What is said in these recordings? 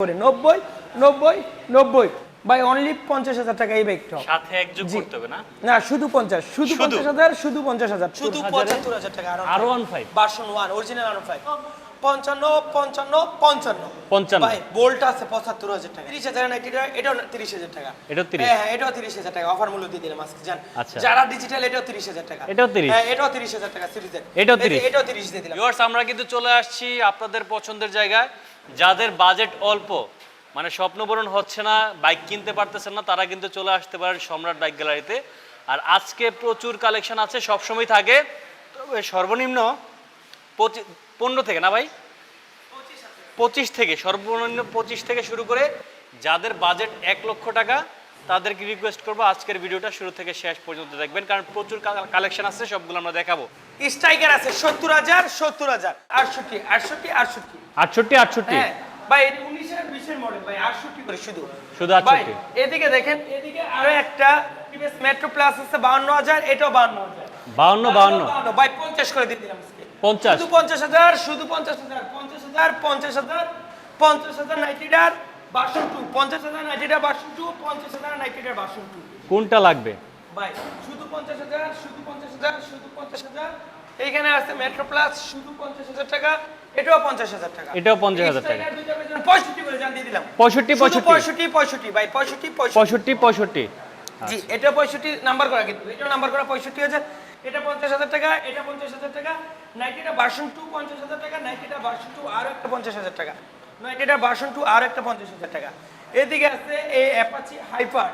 করে। নব্বই নব্বই নব্বই। বাই অনলি পঞ্চাশ হাজার টাকা এই বাইকটা সাথে এক যোগ করতে হবে না? না শুধু পঞ্চাশ। শুধু? পঞ্চাশ হাজার শুধু পঞ্চাশ হাজার। শুধু পঁচাত্তর হাজার টাকা R one five version one original R five পঞ্চান্ন পঞ্চান্ন পঞ্চান্ন। পঞ্চান্ন। ভাই বোল্ট আছে পঁচাত্তর হাজার টাকা। তিরিশ হাজার নাইনটি টাকা এটাও তিরিশ হাজার টাকা। এটাও 30? হ্যাঁ এটাও তিরিশ হাজার টাকা। অফার মূল্য দিয়ে দিলাম আজকে জান। আচ্ছা। যারা ডিজিটাল এটাও তিরিশ হাজার টাকা। এটাও 30? হ্যাঁ এটাও তিরিশ হাজার টাকা সিরিজের এটাও 30? এটাও তিরিশ দিয়ে দিলাম। আমরা কিন্তু চলে আসছি আপনাদের পছন্দের জায়গায়। যাদের বাজেট অল্প মানে স্বপ্নপূরণ হচ্ছে না, বাইক কিনতে পারতেছেন না, তারা কিন্তু চলে আসতে পারেন সম্রাট বাইক গ্যালারিতে। আর আজকে প্রচুর কালেকশন আছে, সবসময় থাকে। তবে সর্বনিম্ন পঁচিশ পনেরো থেকে, না ভাই? পঁচিশ থেকে, সর্বনিম্ন পঁচিশ থেকে শুরু করে যাদের বাজেট এক লক্ষ টাকা তাদেরকে রিকোয়েস্ট করব আজকের ভিডিওটা শুরু থেকে শেষ পর্যন্ত দেখবেন কারণ প্রচুর কালেকশন আছে সবগুলো আমরা দেখাবো। স্ট্রাইকার আছে সত্তর হাজার সত্তর হাজার আটষট্টি আটষট্টি আটষট্টি। আটষট্টি আটষট্টি? হ্যাঁ ভাই উনিশের বিশের মডেল ভাই আটষট্টি করে শুধু। শুধু ভাই 68 এদিকে দেখেন এদিকে আরও একটা টিভিএস মেট্রো প্লাস আছে বাউন্ন হাজার এটাও বাউন্ন হাজার। বাউন্ন বাউন্ন ভাই পঞ্চাশ করে দিয়ে দিলাম পঞ্চাশ? শুধু পঞ্চাশ হাজার শুধু পঞ্চাশ হাজার পঞ্চাশ হাজার পঞ্চাশ হাজার পঞ্চাশ হাজার বাসন টু পঞ্চাশ হাজার নাইনটিটার বাসন টু পঞ্চাশ হাজার নাইনটিটার বাসন টু কোনটা লাগবে? ভাই শুধু পঞ্চাশ হাজার শুধু পঞ্চাশ হাজার শুধু পঞ্চাশ হাজার। এইখানে আছে মেট্রো প্লাস শুধু পঞ্চাশ হাজার টাকা এটাও পঞ্চাশ হাজার টাকা। এটাও 50,000 টাকা। এই দুইটা পেছনে পঁয়ষট্টি করে জান দিয়ে দিলাম। পঁয়ষট্টি পঁয়ষট্টি। পঁয়ষট্টি ভাই পঁয়ষট্টি পঁয়ষট্টি। পঁয়ষট্টি জি এটা পঁয়ষট্টি নাম্বার করা কিন্তু এটা নাম্বার করা পঁয়ষট্টি হাজার। এটা পঞ্চাশ হাজার টাকা এটা পঞ্চাশ হাজার টাকা। নাইনটিটা ভার্সন টু পঞ্চাশ হাজার টাকা নাইনটিটা ভার্সন টু আরও একটা পঞ্চাশ হাজার টাকা। নাইনটিটা ভার্সন টু আরও একটা পঞ্চাশ হাজার টাকা। এদিকে আছে এই অ্যাপাচি হাইপার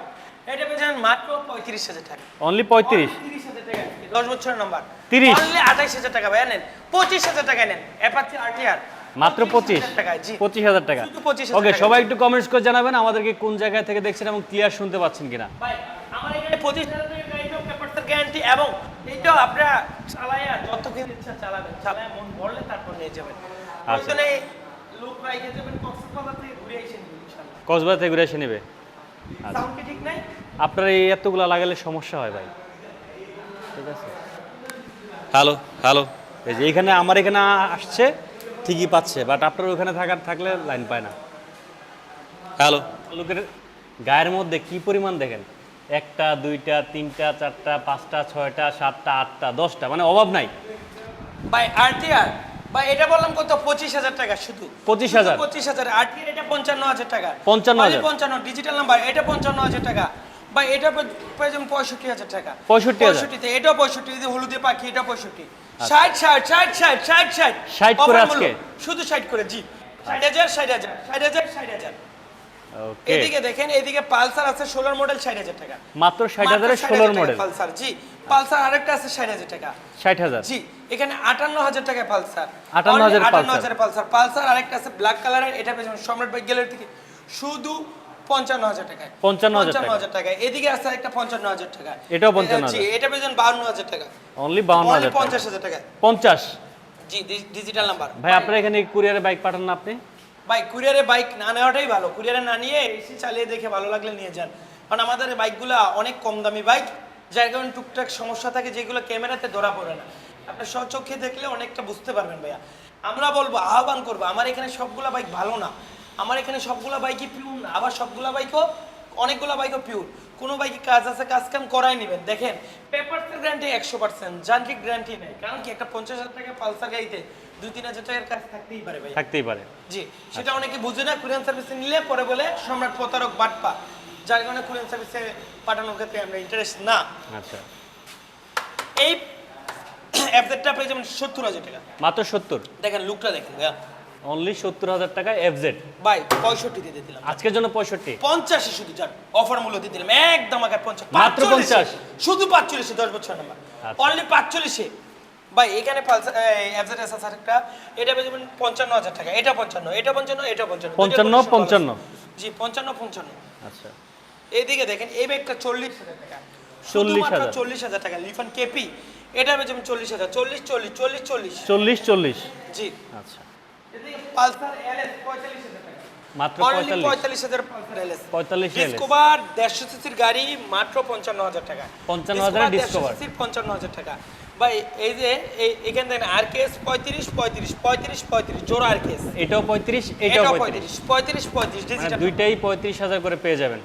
এটা পেয়েছেন মাত্র পঁয়ত্রিশ হাজার টাকা। অনলি পঁয়ত্রিশ? তিরিশ হাজার টাকা। দশ বছরের নাম্বার 30 অনলি আঠাইশ হাজার টাকা ভাই নেন। পঁচিশ হাজার টাকা নেন অ্যাপাচি আরটিআর মাত্র পঁচিশ পঁচিশ? হাজার টাকা। শুধু 25,000 ওকে সবাই একটু কমেন্টস করে জানাবেন আমাদেরকে কোন জায়গা থেকে দেখছেন এবং ক্লিয়ার শুনতে পাচ্ছেন কিনা। আমার এখানে পঁচিশ হাজার টাকা গ্যারান্টি এবং এইটাও আপনারা চালাইয়া যতক্ষণ ইচ্ছা চালাবেন। চালায় মন ভরলে তারপর নিয়ে যাবেন। আচ্ছা। লোক রাইখে যাবেন কক্সবাজার থেকে ঘুরে এসে নিবেন ইনশাআল্লাহ কক্সবাজার থেকে ঘুরে এসে নেবে? আচ্ছা। সাউন্ড কি ঠিক নাই? আপনার এই এতগুলো লাগালে সমস্যা হয় ভাই। ঠিক আছে। Hello hello. এই যে এখানে আমার এখানে আসছে ঠিকই পাচ্ছে বাট আপনার ওখানে থাকার থাকলে লাইন পায় না। হ্যালো। লোকের গায়ের মধ্যে কি পরিমাণ দেখেন? একটা দুইটা তিনটা চারটা পাঁচটা ছয়টা সাতটা আটটা দশটা মানে অভাব নাই। ভাই আরটিআর এটা বললাম কত? পঁচিশ হাজার টাকা শুধু। 25,000 পঁচিশ হাজার। আরটিআর এটা পঞ্চান্ন হাজার টাকা। 55,000 পঞ্চান্ন ডিজিটাল নাম্বার এটা পঞ্চান্ন হাজার টাকা। ভাই এটা প্রয়োজন পঁয়ষট্টি হাজার টাকা। 65,000 পঁয়ষট্টিতে এটাও পঁয়ষট্টি যদি হলুদে পাখি এটা পঁয়ষট্টি। ষাট ষাট ষাট ষাট ষাট ষাট। 60 করে আজকে? শুধু ষাট করে জি। ষাট। হাজার ষাট হাজার ষাট হাজার ষাট হাজার। এদিকে দেখেন এদিকে পালসার আছে ষোলোর মডেল ষাট হাজার টাকা। মাত্র ষাট হাজারের ষোলোর মডেল পালসার জি। পালসার আরেকটা আছে ষাট হাজার টাকা। ষাট হাজার। জি। এখানে আটান্ন হাজার টাকায় পালসার। 58,000 আটান্ন পালসার। হাজার পালসার। পালসার আরেকটা আছে ব্ল্যাক কালারের এটা পেয়েছেন সম্রাট বাইক গ্যালারি থেকে। শুধু পঞ্চান্ন হাজার টাকায়। 55,000 টাকা। হাজার টাকায়। এদিকে আছে একটা পঞ্চান্ন হাজার টাকা। এটাও 55,000 জি এটা পেয়েছেন বাউন্ন হাজার টাকা। অনলি বাউন্ন হাজার টাকা। পঞ্চাশ হাজার টাকা পঞ্চাশ। জি ডিজিটাল নাম্বার ভাই আপনার এখানে কুরিয়ারে বাইক পাঠান না আপনি? ভাই কুরিয়ারে বাইক না নেওয়াটাই ভালো। কুরিয়ারে না নিয়ে এসি চালিয়ে দেখে ভালো লাগলে নিয়ে যান। কারণ আমাদের বাইকগুলো অনেক কম দামি বাইক। যার কারণে টুকটাক সমস্যা থাকে যেগুলো ক্যামেরাতে ধরা পড়ে না। আপনার স্বচক্ষে দেখলে অনেকটা বুঝতে পারবেন ভাইয়া। আমরা বলব আহ্বান করব আমার এখানে সবগুলা বাইক ভালো না। আমার এখানে সবগুলা বাইকই পিওর না আবার সবগুলা বাইকও অনেকগুলা বাইকও পিওর কোনো বাইকে কাজ আছে কাজ কাম করাই নেবেন। দেখেন পেপারসের গ্যারান্টি একশো পার্সেন্ট যান্ত্রিক গ্যারান্টি নেই। কারণ কি একটা পঞ্চাশ হাজার টাকা পালসার গাড়িতে দুই তিন হাজার টাকার কাজ থাকতেই পারে ভাই থাকতেই পারে। জি সেটা অনেকে বুঝে না কুরিয়ান সার্ভিসে নিলে পরে বলে সম্রাট প্রতারক বাটপা। যার কারণে কুরিয়ান সার্ভিসে পাঠানোর ক্ষেত্রে আমরা ইন্টারেস্ট না। আচ্ছা। এই অ্যাপসেটটা পেয়ে যাবেন সত্তর হাজার টাকা। মাত্র সত্তর? দেখেন লুকটা দেখেন ভাইয়া। অনলি সত্তর হাজার টাকা এফজেড ভাই পঁয়ষট্টি দিয়ে দিলাম। আজকের জন্য পঁয়ষট্টি। পঞ্চাশে শুধু যান। অফার মূল্য দিয়ে দিলাম। একদম আগে পঞ্চাশ। মাত্র 45 50 শুধু পাঁচচল্লিশে দশ বছর নাম্বার আচ্ছা। অনলি পাঁচচল্লিশে। ভাই এখানে অ্যাপসেট এস আছে একটা এটা পেয়ে যাবেন পঞ্চান্ন হাজার টাকা। এটা পঞ্চান্ন এটা পঞ্চান্ন এটা পঞ্চান্ন। পঞ্চান্ন। পঞ্চান্ন। জি পঞ্চান্ন পঞ্চান্ন। আচ্ছা। এইদিকে দেখেন এই ব্যাগটা চল্লিশ হাজার টাকা। 40,000 চল্লিশ হাজার টাকা। লিফান কেপি এটা যাবেন চল্লিশ হাজার চল্লিশ চল্লিশ চল্লিশ চল্লিশ। চল্লিশ চল্লিশ। জি। আচ্ছা। এদিকে পালসার এলএস পঁয়তাল্লিশ হাজার টাকা। মাত্র Only পঁয়তাল্লিশ। পঁয়তাল্লিশ হাজার পালসার এলএস। 45 LS ডিসকভার দেড়শো সিসির গাড়ি মাত্র পঞ্চান্ন হাজার টাকা। 55,000 এর দেড়শো Discover। পঞ্চান্ন হাজার টাকা। ভাই এই যে এই- এখানে দেখেন আর কেস পঁয়ত্রিশ পঁয়ত্রিশ পঁয়ত্রিশ পঁয়ত্রিশ জোড়া আর কেস এটাও পঁয়ত্রিশ এটাও পঁয়ত্রিশ। পঁয়ত্রিশ পঁয়ত্রিশ পঁয়ত্রিশ মানে ডিজিটাল দুইটাই পঁয়ত্রিশ হাজার করে পেয়ে যাবেন।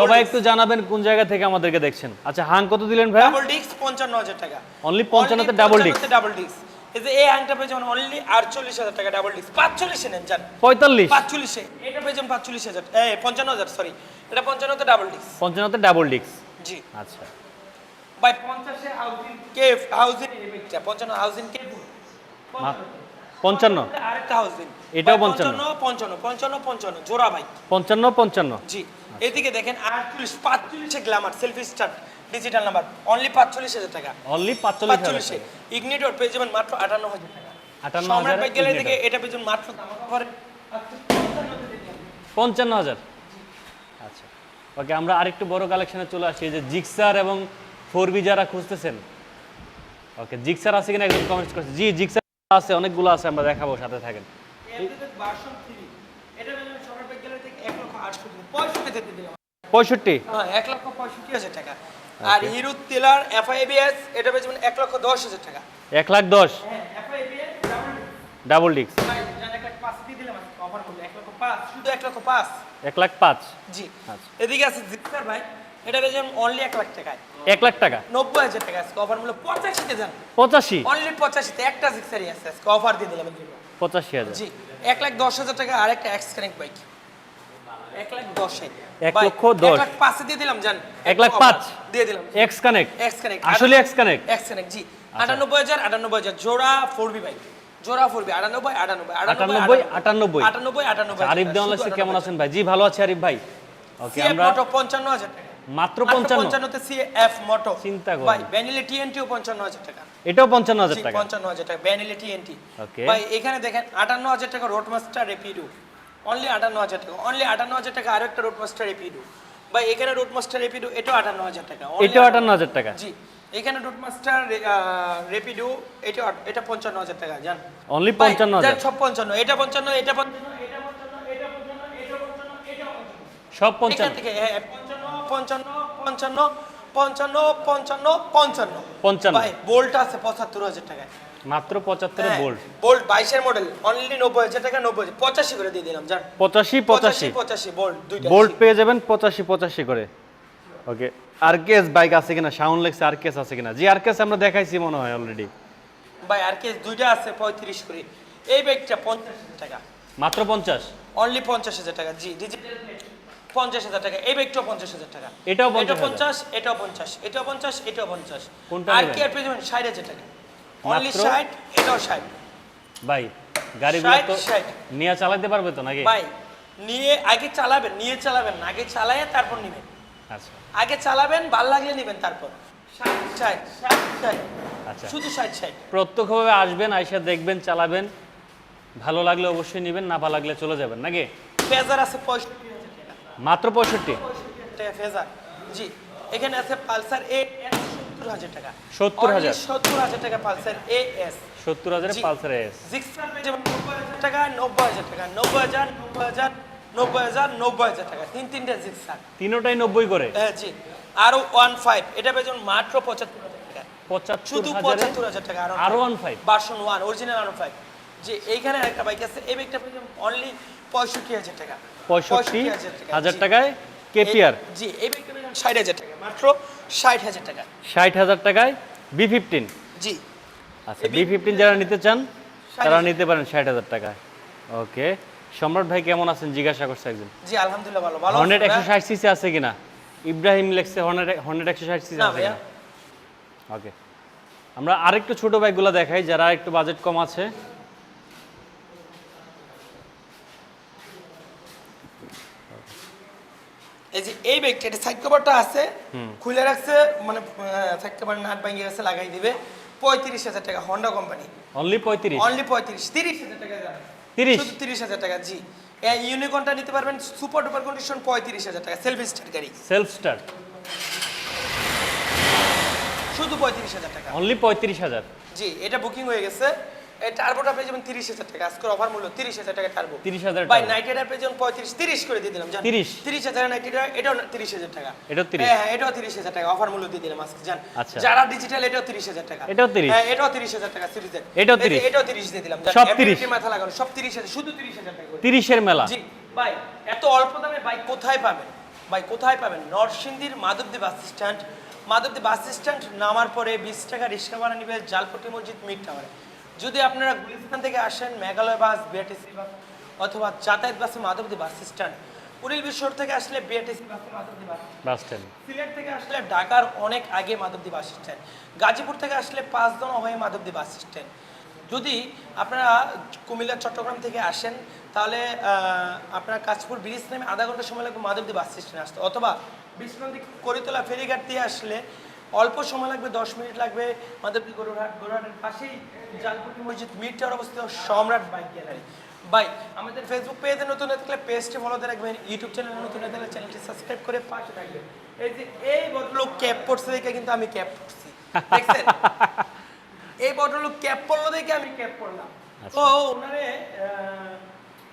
সবাই একটু জানাবেন কোন জায়গা থেকে আমাদেরকে দেখছেন। আচ্ছা হাং কত দিলেন ভাই ডাবল পঞ্চান্ন হাজার টাকা। Only 55 তে double disc? ডাবল ডিস্ক এই যে এই হাংটা পেয়েছেন অনলি আটচল্লিশ হাজার টাকা ডাবল ডিস্ক পাঁচচল্লিশে নেন জান পঁয়তাল্লিশ? পাঁচচল্লিশে। এটা পেয়েছেন পাঁচচল্লিশ হাজার। এ পঞ্চান্ন হাজার সরি এটা পঞ্চান্নতে ডাবল ডিস্ক পঞ্চান্নতে ডাবল ডিস্ক জি। আচ্ছা। ভাই পঞ্চাশে হাউজিং কেফ হাউজিং এবিকটা পঞ্চান্ন হাউজিং কেফ পঞ্চান্ন। আরেকটা হাউজিং এটাও ভাই, 55 পঞ্চান্ন পঞ্চান্ন পঞ্চান্ন জোড়া ভাই। পঞ্চান্ন পঞ্চান্ন। জি এদিকে দেখেন আটচল্লিশ পাঁচচল্লিশে glamour selfie start digital number only পাঁচচল্লিশ হাজার টাকা। অনলি পাঁচচল্লিশ ইগনিটর পেয়ে যাবেন মাত্র আটান্ন হাজার টাকা। 58 সম্রাট হাজারে থেকে এটা পেয়ে যাবেন মাত্র পঞ্চান্ন হাজার। আচ্ছা। ওকে আমরা আরেকটু বড় কালেকশনে চলে আসি। যে জিক্সার এবং ফোর বি যারা খুঁজতেছেন। ওকে জিক্সার আছে কিনা একজন কমেন্ট করছে। জি জিক্সার আছে অনেকগুলো আছে আমরা দেখাবো সাথে থাকেন। পঁয়ষট্টি হ্যাঁ এক লক্ষ পঁয়ষট্টি হাজার টাকা। আর হিরো তেলার এফআইবিএস এটা পেয়ে যাবেন এক লক্ষ দশ হাজার টাকা। এক লাখ দশ? হ্যাঁ এফআইবিএস ডাবল লক্ষ পাঁচ শুধু এক লক্ষ পাঁচ। এক লাখ পাঁচ? জি। আচ্ছা। এদিকে আছে জিক্সার ভাই এটা পেয়ে যাবেন অনলি এক লাখ টাকায়। এক লাখ টাকা। নব্বই হাজার টাকা আজকে অফার মূল্য পঁচাশিতে যান। পঁচাশি? অনলি পঁচাশিতে একটা আছে আজকে অফার দিয়ে দিলাম পঁচাশি হাজার। জি এক লাখ দশ হাজার টাকা এক্স কানেক্ট বাইক এক লাখ দশে এক লক্ষ দশ। লাখ পাঁচে দিয়ে দিলাম জান এক লাখ পাঁচ? দিয়ে দিলাম। এক্স কানেক্ট এক্স কানেক্ট আসলে এক্স কানেক্ট এক্স কানেক্ট জি আটানব্বই হাজার আটানব্বই হাজার। জোড়া ফোর বি বাইক জোড়া আটানব্বই আটানব্বই আটানব্বই আটানব্বই আটানব্বই। আটানব্বই। আরিফ দেওয়ান কেমন আছেন ভাই? জি ভালো আছে আরিফ ভাই। ওকে আমরা পঞ্চান্ন হাজার টাকা। মাত্র পঞ্চান্ন। পঞ্চান্নতে সি এফ মোটো চিন্তা করুন। ভাই ভ্যানিলি টিএনটিও পঞ্চান্ন হাজার টাকা। এটাও পঞ্চান্ন হাজার জি, টাকা? পঞ্চান্ন হাজার টাকা ভ্যানিলি টিএনটি Okay. ভাই এখানে দেখেন আটান্ন হাজার টাকা রোড মাস্টার রেপিডো অনলি আটান্ন হাজার টাকা অনলি আটান্ন হাজার টাকা আরেকটা রোড মাস্টার রেপিডো ভাই এখানে রোড মাস্টার রেপিডো এটাও আটান্ন হাজার টাকা only এটাও আটান্ন হাজার টাকা। জি এখানে রোড মাস্টার রেপিডো এটা এটা পঞ্চান্ন হাজার টাকা জান? অনলি ভাই, পঞ্চান্ন হাজার। যান, সব পঞ্চান্ন এটা পঞ্চান্ন এটা পঞ্চান্ন এটা পঞ্চান্ন এটা পঞ্চান্ন এটা পঞ্চান্ন সব এখান পঞ্চান্ন থেকে হ্যাঁ, পঞ্চান্ন পঞ্চান্ন পঞ্চান্ন পঞ্চান্ন পঞ্চান্ন। পঞ্চান্ন। ভাই বোল্ট আছে পঁচাত্তর হাজার টাকায়। মাত্র পঁচাত্তরে হ্যাঁ, বোল্ট বোল্ট বাইশের মডেল অনলি নব্বই হাজার টাকা নব্বই হাজার। পঁচাশি করে দিয়ে দিলাম জান। পঁচাশি পঁচাশি। পঁচাশি বোল্ট দুইটা বোল্ট পেয়ে যাবেন পঁচাশি পঁচাশি করে। ওকে আর কেস বাইক আছে কিনা? সাউন্ড লেগছে আর কেস আছে কিনা? জি আর কেস আমরা দেখাইছি মনে হয় অলরেডি ভাই আর কেস দুইটা আছে পঁয়ত্রিশ করে। এই ব্যাগটা পঞ্চাশ টাকা। মাত্র পঞ্চাশ? অনলি পঞ্চাশ হাজার টাকা জি ডিজিটাল পঞ্চাশ হাজার টাকা। এই ব্যাগটাও পঞ্চাশ হাজার টাকা। এটাও এটা পঞ্চাশ এটাও পঞ্চাশ এটাও পঞ্চাশ এটাও পঞ্চাশ। আর কি আর পেয়ে যাবেন? ষাট হাজার টাকা। অনলি ষাট এটাও ষাট। ভাই গাড়িগুলো তো 60, 60 নিয়ে চালাতে পারবে তো নাকি? ভাই নিয়ে আগে চালাবেন নিয়ে চালাবেন না, আগে চালায় তারপর নেবেন। আচ্ছা। আগে চালাবেন ভালো লাগলে নেবেন তারপর। আচ্ছা। শুধু ষাট ষাট। প্রত্যক্ষভাবে আসবেন আইসা দেখবেন চালাবেন। ভালো লাগলে অবশ্যই নেবেন না ভালো লাগলে চলে যাবেন নাকি? ফেজার আছে পঁয়ষট্টি মাত্র পঁয়ষট্টি। ফেজার। জি এখানে আছে পালসার এ সত্তর হাজার টাকা। 70,000 সত্তর হাজার টাকা পালসার এ এস সত্তর হাজারে পালসার এস জিক্সার নব্বই হাজার টাকা নব্বই হাজার টাকা নব্বই হাজার নব্বই হাজার নব্বই হাজার নব্বই হাজার টাকা। তিন তিনটে জিক্সার তিনোটাই নব্বই করে। হ্যাঁ জি। ওয়ান ফাইভ এটা মাত্র পঁচাত্তর হাজার টাকা। শুধু পঁচাত্তর হাজার টাকা আরও ওয়ান ফাইভ। ওয়ান অরিজিনাল আরও ফাইভ যে এইখানে একটা বাইক আছে এই বাইকটা অনলি পঁয়ষট্টি হাজার টাকা। পঁয়ষট্টি হাজার টাকায় কেপিআর জি এই বাইকটা ষাট হাজার টাকা মাত্র ষাট হাজার টাকা। ষাট হাজার টাকায় বি ফিফটিন জি। আচ্ছা বি ফিফটিন যারা নিতে চান তারা নিতে পারেন ষাট হাজার টাকায়। ওকে। সম্রাট ভাই কেমন আছেন? জিজ্ঞাসা করছে একজন। জি আলহামদুলিল্লাহ ভালো ভালো হর্নেট একশো? ষাট সিসি আছে কিনা? ইব্রাহিম লেখছে হর্নেট হর্নেট একশো ষাট সিসি আছে ওকে। আমরা আরেকটু ছোট বাইকগুলো দেখাই যারা একটু বাজেট কম আছে। এই যে এই ব্যাগটা এটা সাইড কভারটা আছে খুলে রাখছে মানে সাইড কভার নাট ভাঙিয়ে গেছে লাগাই দিবে। পঁয়ত্রিশ হাজার টাকা হন্ডা কোম্পানি অনলি পঁয়ত্রিশ? অনলি পঁয়ত্রিশ তিরিশ হাজার টাকা যাবে। তিরিশ? হাজার টাকা জি। এই ইউনিকনটা নিতে পারবেন সুপার ডুপার কন্ডিশন পঁয়ত্রিশ হাজার টাকা সেলফ স্টার্ট গাড়ি। সেলফ স্টার্ট শুধু পঁয়ত্রিশ হাজার টাকা। অনলি পঁয়ত্রিশ হাজার? জি এটা বুকিং হয়ে গেছে। টার্বোটা তিরিশ হাজার টাকা। আজকের অফার মূল্য তিরিশ হাজার টাকা টার্বো 30,000 ভাই টাকা। নাইট রাইডার পেয়ে যাবেন পঁয়ত্রিশ তিরিশ করে দিয়ে দিলাম জান। 30 তিরিশ হাজার রাইডার এটাও তিরিশ হাজার টাকা। এটাও 30? হ্যাঁ এটাও তিরিশ হাজার টাকা অফার মূল্য দিয়ে দিলাম আজকে জান। আচ্ছা। যারা ডিজিটাল এটাও তিরিশ হাজার টাকা। এটাও 30? হ্যাঁ এটাও তিরিশ হাজার টাকা সিরিজের এটাও 30? এটাও তিরিশ দিয়ে দিলাম সব এমনি 30? এমনি মাথা লাগানো সব তিরিশ হাজার শুধু তিরিশ হাজার টাকা তিরিশের মেলা? জি ভাই এত অল্প দামে বাইক কোথায় পাবেন? ভাই কোথায় পাবেন? নরসিংদীর Madhabdi bus stand Madhabdi bus stand নামার পরে বিশ টাকা রিক্সা ভাড়া নিবে জালপট্টি মসজিদ মিড টাওয়ারে যদি আপনারা গুলিস্তান থেকে আসেন মেঘালয় বাস বিআরটিসি বাস অথবা যাতায়াত বাসে মাধবদী বাস স্ট্যান্ড উড়িল বিশ্বর থেকে আসলে বিআরটিসি বাসে মাধবদী বাস স্ট্যান্ড। সিলেট থেকে আসলে ঢাকার অনেক আগে মাধবদী বাস স্ট্যান্ড। গাজীপুর থেকে আসলে পাঁচদনা হয়ে মাধবদী বাস স্ট্যান্ড। যদি আপনারা কুমিল্লা চট্টগ্রাম থেকে আসেন তাহলে আপনার কাঁচপুর ব্রিজ নেমে আধা ঘণ্টা সময় লাগবে মাধবদী বাস স্ট্যান্ডে আসতে। অথবা বিষ্ণুনদী করিতলা ফেরিঘাট দিয়ে আসলে অল্প সময় লাগবে দশ মিনিট লাগবে। মাধবদী গরুরহাট গরুরহাটের পাশেই জালপুটি মসজিদ মিড টাওয়ার অবস্থিত সম্রাট বাইক গ্যালারি। বাই আমাদের ফেসবুক পেজে নতুন হয়ে থাকলে পেজটি ফলোতে রাখবেন ইউটিউব চ্যানেলে নতুন হয়ে থাকলে চ্যানেলটি সাবস্ক্রাইব করে পাশে থাকবেন। এই যে এই ভদ্রলোক ক্যাপ পড়ছে দেখে কিন্তু আমি ক্যাপ পড়ছি দেখছেন? এই ভদ্রলোক ক্যাপ পরলো দেখে আমি ক্যাপ পরলাম। তো ওনারে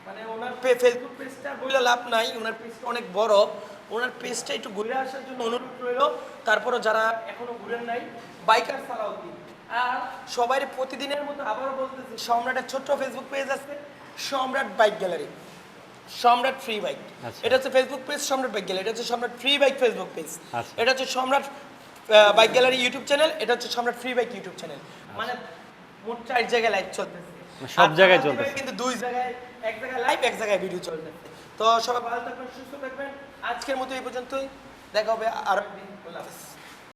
মানে ওনার ফেসবুক পেজটা বলে লাভ নাই ওনার পেজটা অনেক বড়। ওনার পেজটা একটু ঘুরে আসার জন্য অনুরোধ রইল। তারপরও যারা এখনও ঘুরেন নাই বাইকার সালাউদ্দিন। আর সবাই প্রতিদিনের মতো আবারও বলতেছি সম্রাটের ছোট্ট ফেসবুক পেজ আছে Samrat bike gallery. Samrat free bike আচ্ছা। এটা হচ্ছে Facebook page Samrat bike gallery. এটা হচ্ছে সম্রাট ফ্রি বাইক ফেসবুক পেজ। এটা হচ্ছে সম্রাট বাইক গ্যালারি ইউটিউব চ্যানেল এটা হচ্ছে সম্রাট ফ্রি বাইক ইউটিউব চ্যানেল মানে মোট চার জায়গায় লাইভ চলতেছে। মানে সব জায়গায় চলতেছে। কিন্তু দুই জায়গায় এক জায়গায় লাইভ এক জায়গায় ভিডিও চলতেছে। তো সবাই ভালো থাকবেন সুস্থ থাকবেন। আজকের মতো এই পর্যন্তই। দেখা হবে আর